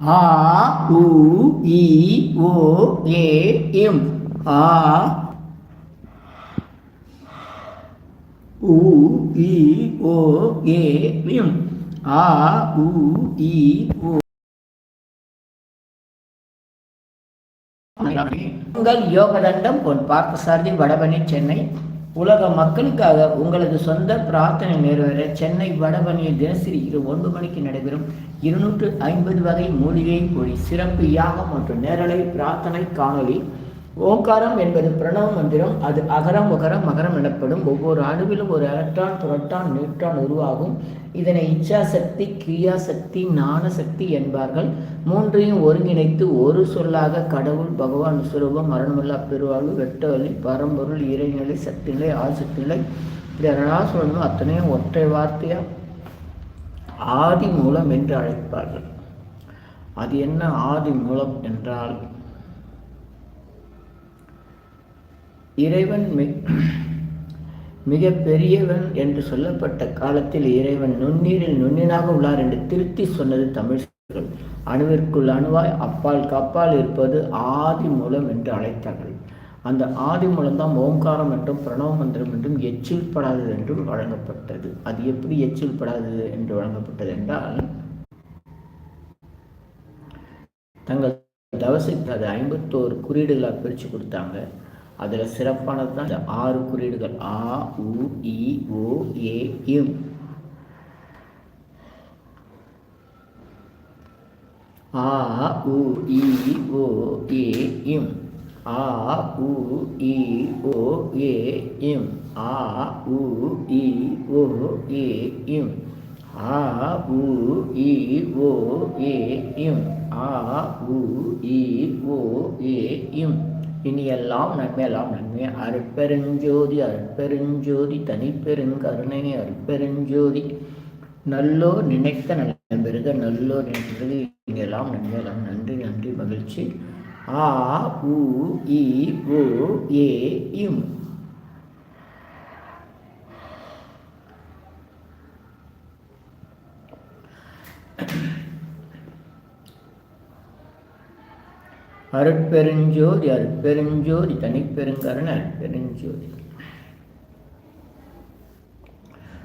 ஆ உ இ ஓ A M. ஆ. உ இ ஓ ஏ எம். ஆ உ இ ஓ. உங்கள் யோகதண்டம் பொன் பார்த்தசாரதி வடபழனி சென்னை. உலக மக்களுக்காக உங்களது சொந்த பிரார்த்தனை நிறைவேற சென்னை வடபணியில் தினசரி இரு ஒன்று மணிக்கு நடைபெறும் இருநூற்று ஐம்பது வகை மூலிகை பொழி சிறப்பு யாகம் மற்றும் நேரலை பிரார்த்தனை காணொலி ஓங்காரம் என்பது பிரணவ மந்திரம். அது அகரம் உகரம் மகரம் எனப்படும் ஒவ்வொரு அணுவிலும் ஒரு எலக்ட்ரான் புரட்டான் நியூட்ரான் உருவாகும். இதனை இச்சாசக்தி கிரியாசக்தி ஞான சக்தி என்பார்கள். மூன்றையும் ஒருங்கிணைத்து ஒரு சொல்லாக கடவுள் பகவான் சுரூபம் மரணமில்லா பெருவாழ்வு வெட்டவழி பரம்பொருள் இறைநிலை சக்திநிலை ஆசக்திநிலை இதெல்லாம் சொல்லணும் அத்தனையும் ஒற்றை வார்த்தையா? ஆதி மூலம் என்று அழைப்பார்கள். அது என்ன ஆதி மூலம் என்றால் இறைவன் மி மிக பெரியவன் என்று சொல்லப்பட்ட காலத்தில் இறைவன் நுண்ணீரில் நுண்ணினாக உள்ளார் என்று திருத்தி சொன்னது தமிழ் அணுவிற்குள் அணுவாய் அப்பால் கப்பால் இருப்பது ஆதி மூலம் என்று அழைத்தார்கள். அந்த ஆதி மூலம்தான் ஓங்காரம் என்றும் பிரணவ மந்திரம் என்றும் எச்சில் படாதது என்றும் வழங்கப்பட்டது. அது எப்படி எச்சில் படாதது என்று வழங்கப்பட்டது என்றால் தங்கள் தவசைக்கு அது ஐம்பத்தோரு குறியீடுகளாக பிரித்து கொடுத்தாங்க. அதில் சிறப்பானது தான் இந்த ஆறு குறியீடுகள். ஆ உ இ ஓ ஏ இம். ஆ உ இ ஓ ஏ இம். ஆ உ இ ஓ ஏ இம். ஆ உ இ ஓ ஏ இம். ஆ உ இ ஓ ஏ இம். ஆ உ இ ஓ ஏ இம். இனியெல்லாம் நன்மையெல்லாம் நன்மை. அருட்பெருஞ்சோதி அருட்பெருஞ்சோதி தனிப்பெருங்கருணை அருட்பெருஞ்சோதி. நல்லோ நினைத்த நல்ல பெருக நல்லோ நினைத்தது இனியெல்லாம் நன்மையெல்லாம் நன்றி நன்றி மகிழ்ச்சி. ஆ உ இ ஓ ஏ இம். அருட்பெருஞ்சோதி அருட்பெருஞ்சோதி தனிப்பெருங்கருண அருட்பெருஞ்சோதி.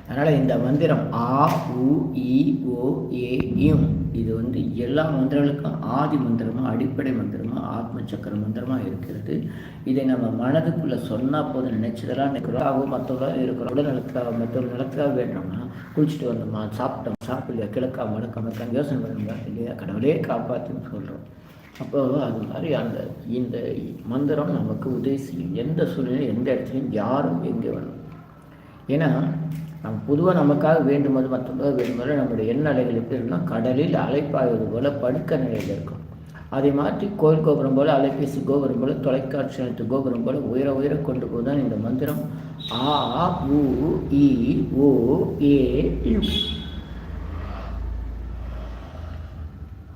அதனால் இந்த மந்திரம் ஆ உ இ ஓ ஏ இம். இது வந்து எல்லா மந்திரங்களுக்கும் ஆதி மந்திரமாக அடிப்படை மந்திரமாக ஆத்ம சக்கர மந்திரமாக இருக்கிறது. இதை நம்ம மனதுக்குள்ளே சொன்னால் போதும் நினைச்சதெல்லாம் நினைக்கிறோம் ஆகும் மற்றவங்க இருக்கிறோம். உடல் நலத்துக்காக மற்றவங்க நலத்துக்காக வேணும்னா குளிச்சுட்டு வந்தோமா சாப்பிட்டோம். சாப்பிடலையா? கிழக்கா மடக்கா மக்கான்னு யோசனை பண்ணுங்க. இல்லையா? கடவுளே காப்பாற்றுன்னு சொல்கிறோம் அப்போ அது மாதிரி அந்த இந்த மந்திரம் நமக்கு உதவி செய்யும். எந்த சூழ்நிலை எந்த இடத்துலையும் யாரும் எங்கே வேணும். ஏன்னா நம் பொதுவாக நமக்காக வேண்டும்போது மற்றவங்க வேண்டும்போது நம்முடைய எண்ண அலைகள் எப்படி இருக்குன்னா கடலில் அலைப்பாய்வது போல படுக்க நிலையில் இருக்கும். அதை மாற்றி கோயில் கோபுரம் போல் அலைபேசி கோபுரம் போல் தொலைக்காட்சி அனைத்து கோபுரம் போல் உயர உயர கொண்டு போதான் இந்த மந்திரம். ஆ உ இ ஓ ஏ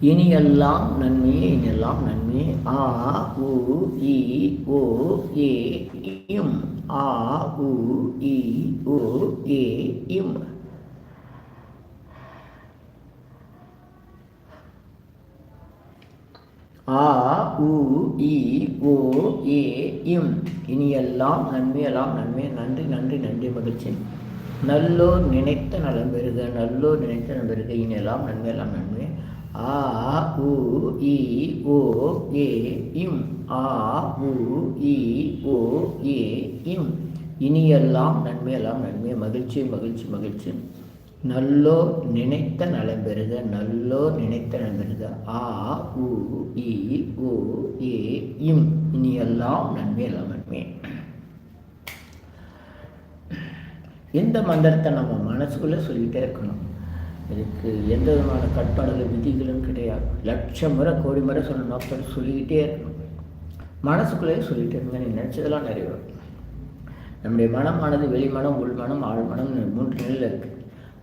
இனியெல்லாம் நன்மையே இனியெல்லாம் நன்மை ஆ உ இ ஓ ஏ இம். ஆ உ இ ஓ ஏ இம். ஆ உ இ ஓ ஏ இம். இனியெல்லாம் நன்மையெல்லாம் நன்மை. நன்றி நன்றி நன்றி மகிழ்ச்சி. நல்லோர் நினைத்த நலம் பெறுக நல்லோர் நினைத்த நலம் பெறுக. இனியெல்லாம் நன்மையெல்லாம் நன்மை. ஆ உ இ ஓ ஏ இம். ஆ உ இ ஓ ஏ இம். இனியெல்லாம் நன்மையெல்லாம் நன்மை. மகிழ்ச்சி மகிழ்ச்சி மகிழ்ச்சி. நல்லோ நினைத்த நலம் பெறுக. நல்லோ நினைத்த நலம் பெறுக. ஆ உ இ ஓ ஏ இம். இனியெல்லாம் நன்மையெல்லாம் நன்மை. இந்த மந்திரத்தை நம்ம மனசுக்குள்ளே சொல்லிகிட்டே இருக்கணும். இதுக்கு எந்த விதமான கட்டுப்பாடுகள் விதிகளும் கிடையாது. லட்சம் முறை கோடி முறை சொன்ன நோக்கத்தை சொல்லிக்கிட்டே இருக்கணும். மனசுக்குள்ளேயே சொல்லிகிட்டே இருங்க. நீ நினச்சதெல்லாம் நிறைவேறும் நம்முடைய மனமானது வெளிமனம் உள்மனம் ஆழ்மனம் மூன்று நிலையில் இருக்குது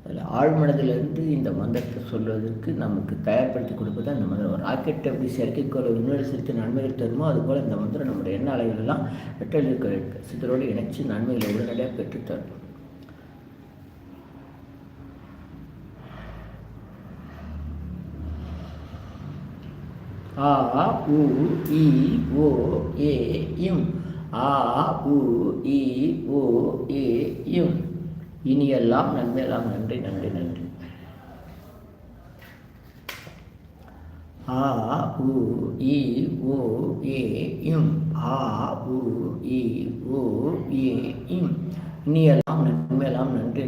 அதில் ஆழ்மனதிலிருந்து இந்த மந்திரத்தை சொல்வதற்கு நமக்கு தயார்படுத்தி கொடுப்பது அந்த மந்திரம். ஒரு ராக்கெட் எப்படி செயற்கைக்கோளை விண்வெளி செலுத்தி நன்மைகள் தருமோ அதுபோல் இந்த மந்திரம் நம்முடைய எண்ண அலைகள் எல்லாம் சித்தரோடு இணைச்சி நன்மைகளை உடனடியாக பெற்றுத்தரும் ஆ உ இ ஓ ஏ இம். ஆ உ இ ஓ ஏ இம். இனியெல்லாம் நன்மையெல்லாம் நன்றி நன்றி நன்றி. ஆ உ இ ஓ ஏ இம். ஆ உ இ ஓ ஏ இம். இனியெல்லாம் நன்மையெல்லாம் நன்றி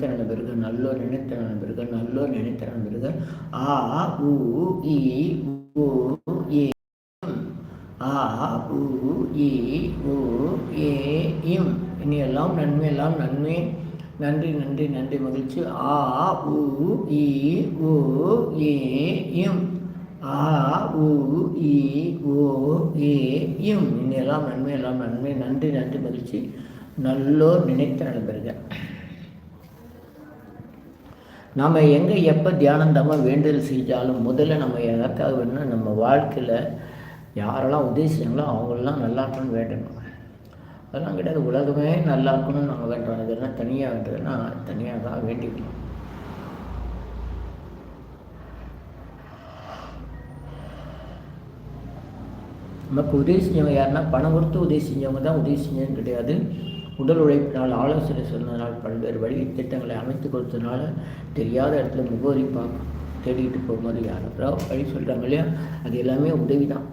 நல்லோர் நினைத்த நண்பர்கள் நல்லோர் நினைத்த நண்பர்கள் நல்லோர் நினைத்த நண்பர்கள் ஆ உ இ ஓ ஏ ஆ உ இ ஓ ஏ இம். இனி எல்லாம் நன்மை எல்லாம் நன்மை. நன்றி நன்றி நன்றி மகிழ்ச்சி. ஆ உ இ ஓ ஏ இம். ஆ உ இ ஓ ஏ இம். இனி எல்லாம் நன்மை எல்லாம் நன்மை. நன்றி நன்றி மகிழ்ச்சி. நல்லோர் நினைத்த நண்பர்கள் நம்ம எங்கே எப்போ தியானந்தமாக வேண்டுதல் செஞ்சாலும் முதல்ல நம்ம எதற்காக வேணும்னா நம்ம வாழ்க்கையில் யாரெல்லாம் உதவி செய்யாங்களோ அவங்களெல்லாம் நல்லா இருக்கணும்னு வேண்டணும். அதெல்லாம் கிடையாது. உலகமே நல்லா இருக்கணும்னு நாங்கள் வேண்டுறோம் இதெல்லாம் தனியாக வேண்டதுன்னா தனியாக தான் வேண்டிக்கணும். நமக்கு உதவி செஞ்சவங்க யாருன்னா பணம் கொடுத்து உதவி செஞ்சவங்க தான் உதவி செஞ்சதுன்னு கிடையாது. உடல் உழைப்பினால் ஆலோசனை சொன்னதுனால் பல்வேறு வழி திட்டங்களை அமைத்து கொடுத்ததுனால தெரியாத இடத்துல முகவரி பார்க்க தேடிட்டு போகும்போது யாரோ வழி சொல்கிறாங்க இல்லையா? அது எல்லாமே உதவி தான்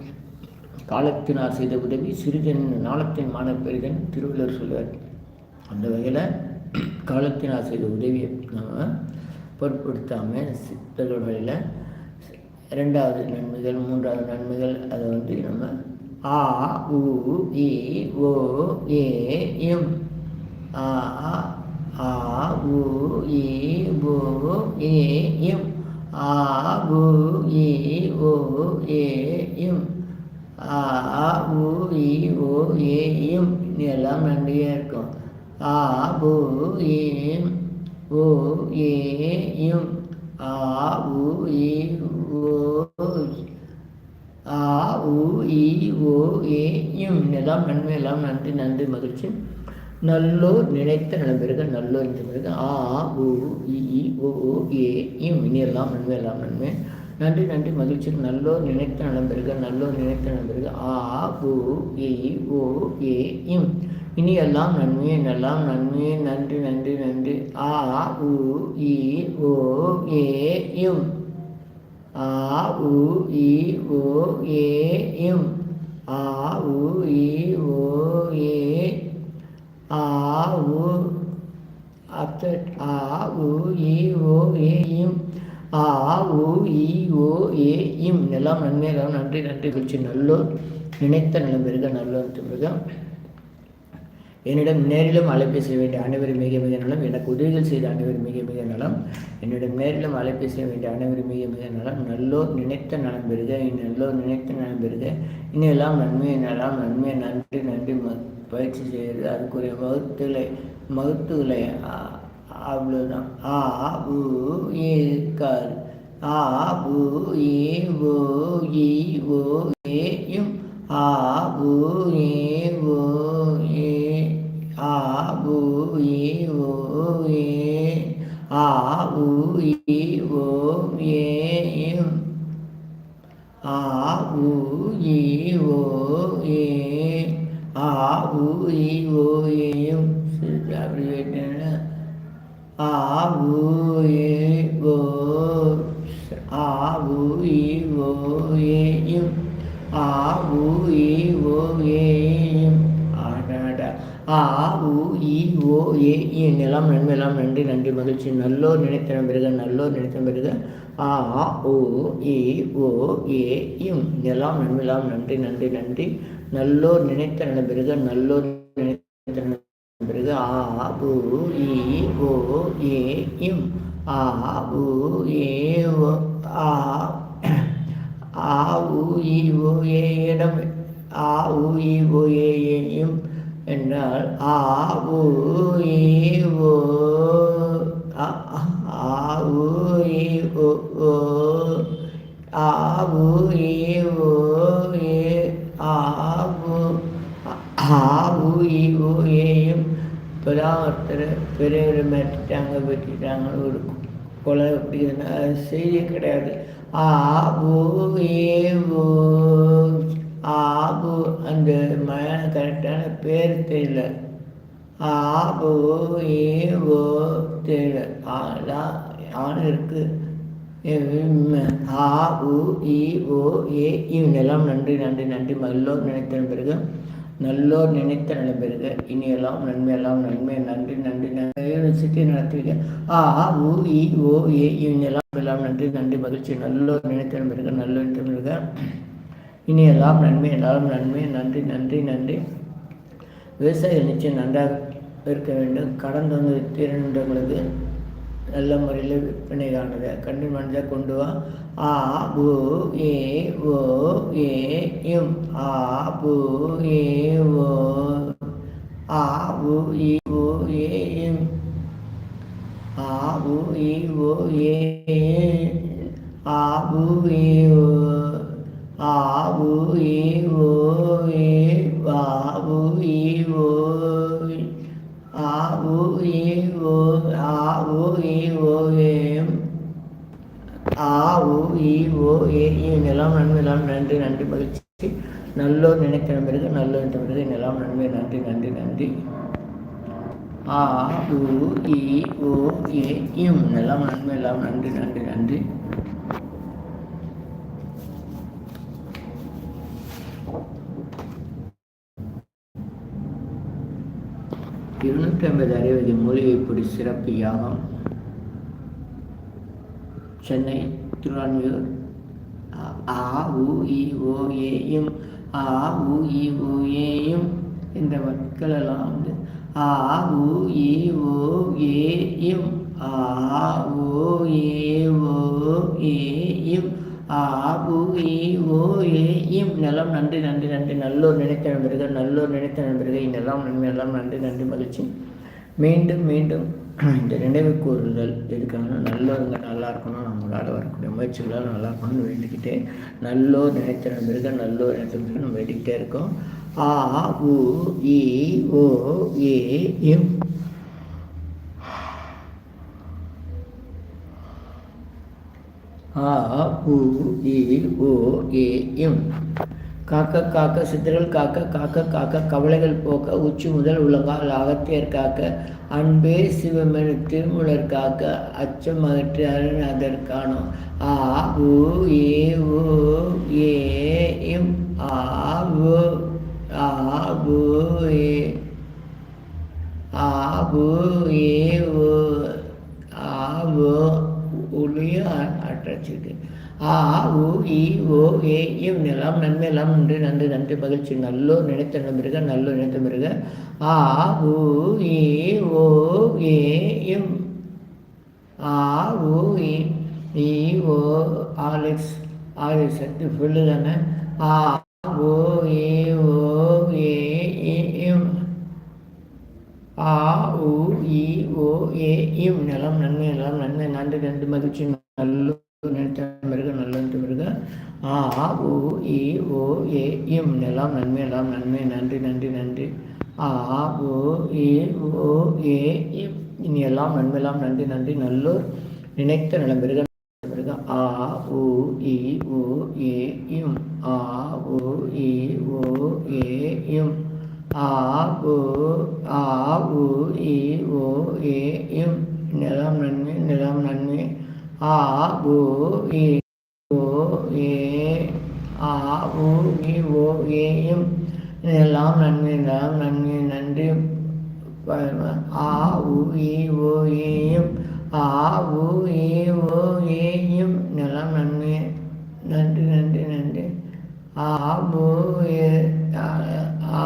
காலத்தினார் செய்த உதவி சிறிதன் நாளத்தின் மான பெரிதன் திருவள்ளுவர் சொல்லுவார். அந்த வகையில் காலத்தினார் செய்த உதவியை நம்ம பொருட்படுத்தாமல் சித்தர்கள் வழியில் ரெண்டாவது நன்மைகள் மூன்றாவது நன்மைகள் அதை வந்து நம்ம ஆ உ இ ஓ ஏ எம். ஆ ஆ உ இ ஓ ஏ எம். ஆ உ இ ஓ ஏ எம். ஆ உ இ ஓ ஏ எம். எல்லாம் நன்றியாக இருக்கும். ஆ உ ஏம் ஓ ஏ எம். ஆ உ இ ஓ ஆ உ இ ஓ ஏ இம் எல்லாம் நன்மை எல்லாம் நன்றி நன்றி மகிழ்ச்சி. நல்லோர் நினைத்த நலம்பெருக நல்லோர் இந்த பிறகு ஆ உ இ ஓ ஏ இம் இனி எல்லாம் நன்மை எல்லாம் நன்மை. நன்றி நன்றி மகிழ்ச்சி. நல்லோர் நினைத்த நலம் நல்லோர் நினைத்த நலம் ஆ உ இ ஓ ஏ இம் இனி எல்லாம் நன்மையே நல்லாம் நன்மையே நன்றி நன்றி நன்றி. ஆ உ இ ஓ ஏ இம் ஆ உ இ ஓ ஏ இம் ஆ உ இ ஓ ஏ ஆ உ அத்த ஆ உ இ ஓ ஏ இம் ஆ உ இ ஓ ஏ இம் எல்லாம் நன்மையெல்லாம் நன்றி நன்றி குறிச்சி நல்லோர் நினைத்த நிலம் பெருக நல்லோர் பெருக என்னிடம் நேரிலும் அலைபேசி வேண்டிய அனைவரும் மிக மிக நலம். எனக்கு உதவிகள் செய்த அனைவரும் மிக மிக நலம். என்னிடம் நேரிலும் அலைபேசி வேண்டிய அனைவரும் மிக மிக நலம். நல்லோர் நினைத்த நலம் பெறுக. நல்லோர் நினைத்த நலம் பெறுக. இன்னெல்லாம் நன்மையை நலம் நன்மையை நன்றி நன்றி. பயிற்சி செய்கிறது அதுக்குரிய வகுத்துகளை மகத்துகளை அவ்வளோதான் ஆ உ ஏக்கார் ஆ உ ஏ ஓ இ ஓ ஏ யும் ஆ உ ஏ ஓ ஆ உ ஏ ஓ ஏ ஆ உ இ ஓ ஏ யும் ஆ உ இ ஓ ஏ ஆ உ இ ஓ ஏயும் சரி அப்படி ஆ உ ஏ ஓ ஆ உ இ ஓ ஏ இம் ஆ உ இ ஓ ஏ இம் ஆ உ இ ஓ ஏ நிலம் நன்மையெல்லாம் நன்றி நன்றி மகிழ்ச்சி. நல்லோர் நினைத்தன பிறகு நல்லோர் நினைத்த பிறகு. ஆ ஓ இ ஓ ஏ இம் நிலம் நன்மை நன்றி நன்றி நன்றி. நல்லோர் நினைத்த பிறகு நல்லோர் நினைத்த பிறகு. ஆ உ இ ஓ ஏ இம். ஆ உ ஏ ஓ ஆ ஆ உ இ ஓ ஏ இடம். ஆ உ இ ஓ ஏ ஏ இம். என்றால் ஆ உ ஓ ஆ உ ஓ ஆ உ ஓ ஆ உ ஆ உ ஓ ஏயும் இப்போதான் ஒருத்தர் பெரியவர் மாற்றிட்டாங்க வெட்டிட்டாங்க ஒரு கொலை அப்படி செய்தி கிடையாது. ஆ ஓ ஏ ஓ ஆ அந்த மழை கரெக்டான பேர் தெரியல. ஆபு ஏவோ ஏ ஓ தெரியல ஆலா ஆண் இருக்குது ஆ உ இ ஓ ஏ இவங்கெல்லாம் நன்றி நன்றி நன்றி. மல்லோர் நினைத்த பிறகு நல்லோர் நினைத்த நல பெறுக இனியெல்லாம் நன்மையெல்லாம் நன்மை நன்றி நன்றி யூனிவர்சிட்டி நடத்திருக்கேன் ஆ உ இ ஓ ஏ இவங்கெல்லாம் எல்லாம் நன்றி நன்றி மகிழ்ச்சி. நல்லோர் நினைத்த பிறகு நல்லோர் நினைத்த இனி எல்லாம் நன்மை எல்லாரும் நன்மை. நன்றி நன்றி நன்றி. விவசாயிகள் நிச்சயம் நன்றாக இருக்க வேண்டும். கடன் வந்து தீர்ந்தவங்களுக்கு நல்ல முறையில் விற்பனை காணுது கண்டு மனதை கொண்டு வா. ஆ பூ ஏ ஓ ஏ இம் ஆ பூ ஏ ஓ ஆ பூ இ ஓ ஏ இம் ஆ பூ இ ஓ ஏ ஆ பூ ஏ ஓ. ஆ பூ இ ஓ ஏ ஆ பூ இ ஓ ஆ உ இ ஓ ஆ உ இ ஓ ஏம் ஆ உ இ ஓ ஏ இவங்கெல்லாம் நன்மையெல்லாம் நன்றி நன்றி மகிழ்ச்சி நல்லோர் நினைக்கிற பிறகு நல்லோர் என்ற பிறகு எல்லாம் நன்மை நன்றி நன்றி நன்றி ஆ உ இ ஓ ஏ இம் எல்லாம் நன்மை எல்லாம் நூற்றம்பது நன்றி நன்றி இருநூற்றி அறுபது மூலிகைப்பொடி சிறப்பு யாகம். சென்னை திருவான்மையூர். ஆ உ இ ஓ ஏயும் ஆ உ இ ஓ ஏயும் இந்த மக்களெல்லாம் வந்து ஆ உ இ ஓ ஏயும் ஆ ஓ ஏ ஓ ஏயும் ஆ உ இ ஓ ஏயும் நிலம் நன்றி நன்றி நன்றி. நல்லோர் நினைத்த நண்பர்கள் நல்லோர் நினைத்த நண்பர்கள் இன்னெல்லாம் நன்மை எல்லாம் நன்றி நன்றி மகிழ்ச்சி. மீண்டும் மீண்டும் இந்த நினைவு கூறுதல் எதுக்காக? நல்லவங்க நல்லா இருக்கணும் நம்மளால் வரக்கூடிய முயற்சிகளால் நல்லா இருக்கணும்னு வேண்டிக்கிட்டே நல்லோர் நினைத்த நண்பர்கள் நல்லோர் நினைத்த நம்ம வேண்டிக்கிட்டே இருக்கோம். ஆ உ இ ஓ ஏ இம் ஆ உ இ ஓ ஏ எம் காக்க காக்க சித்தர்கள் காக்க காக்க காக்க கவலைகள் போக்க உச்சி முதல் உலகால் அகத்தியர் காக்க அன்பே சிவமெனு திருமுலர் காக்க அச்சம் அகற்றி அருணாதர் காணும் ஆ உ ஏ ஓ ஏ எம் ஆ உ ஆ உ ஏ. ஆ உ ஏ ஓ ஆ ஓ உள்ளேயும் அற்றச்சிருக்கு ஆ உ இ ஓ ஏ இவ் நிலம் நன்மை எல்லாம் நன்றி நன்றி நன்றி மகிழ்ச்சி நல்லோ நினைத்த நம்பிருக நல்லோ நினைத்த மிருக ஆ உ இ ஓ ஏ இம் ஆ உ இ இ ஓ ஆலெக்ஸ் ஆலிக்ஸ் சக்தி ஃபுல்லு தானே? ஆ ஓ ஏ இம் ஆ உ இ ஓ ஏ இவ் நிலம் நன்மை நிலம் நன்மை நன்று நன்று மகிழ்ச்சி நல்ல நினைத்த மிருக நல்ல மிருக. ஆ ஓ இ ஓ ஏ இம் நிலம் நன்மை நலம் நன்மை நன்றி நன்றி நன்றி. ஆ ஓ ஏ ஓ ஏ இம் இனி எல்லாம் நன்மையெல்லாம் நன்றி நன்றி நல்லோர் நினைத்த நிலம் மிருக மிருக. ஆ ஓ இ ஓ ஏ இம் ஆ ஓ இ ஓ ஏ இம் ஆ உ ஆ உ இ ஓ ஏ இம். நிலம் நன்மை நிலம் நன்மை ஆ உ இ ஓ ஏ ஆ உ இ ஓ ஏ இம். நிலம் நன்மை நிலம் நன்மை நன்றி. ஆ உ இ ஓ ஏ இம். ஆ உ இ ஓ ஏ இம். நிலம் நன்மை நன்றி நன்றி நன்றி. ஆ உ ஏ ஆ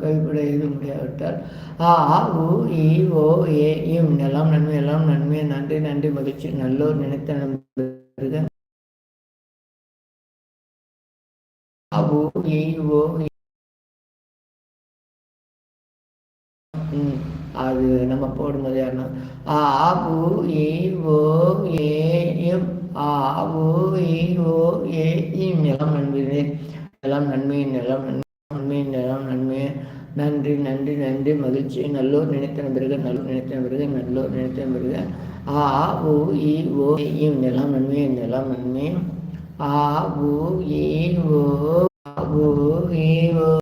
கைப்பட இது முடியாவிட்டால். ஆ உ இ ஓ ஏ இம் எல்லாம் நன்மை எல்லாம் நன்மை. நன்றி நன்றி மகிழ்ச்சி. நல்லோர் நினைத்த நண்பர்கள். ஆ உ இ ஓ அது நம்ம போடும்போது யாருன்னா ஆ உ இ ஓ ஏ இம் ஆ உ இ ஓ ஏ இம் நிலம் நண்பர்களே நிலம் நன்மை நிலம் நன்மை. நிலம் நன்மை நன்றி நன்றி நன்றி மகிழ்ச்சி. நல்லோர் நினைத்த பிறகு நல்லோர் நினைத்த பிறகு நல்லோர் நினைத்த பிறகு ஆ உ இ ஓ இம் நிலம் நன்மை நிலம் நன்மை ஆ உ இ ஓ ஆ உ இ ஓ.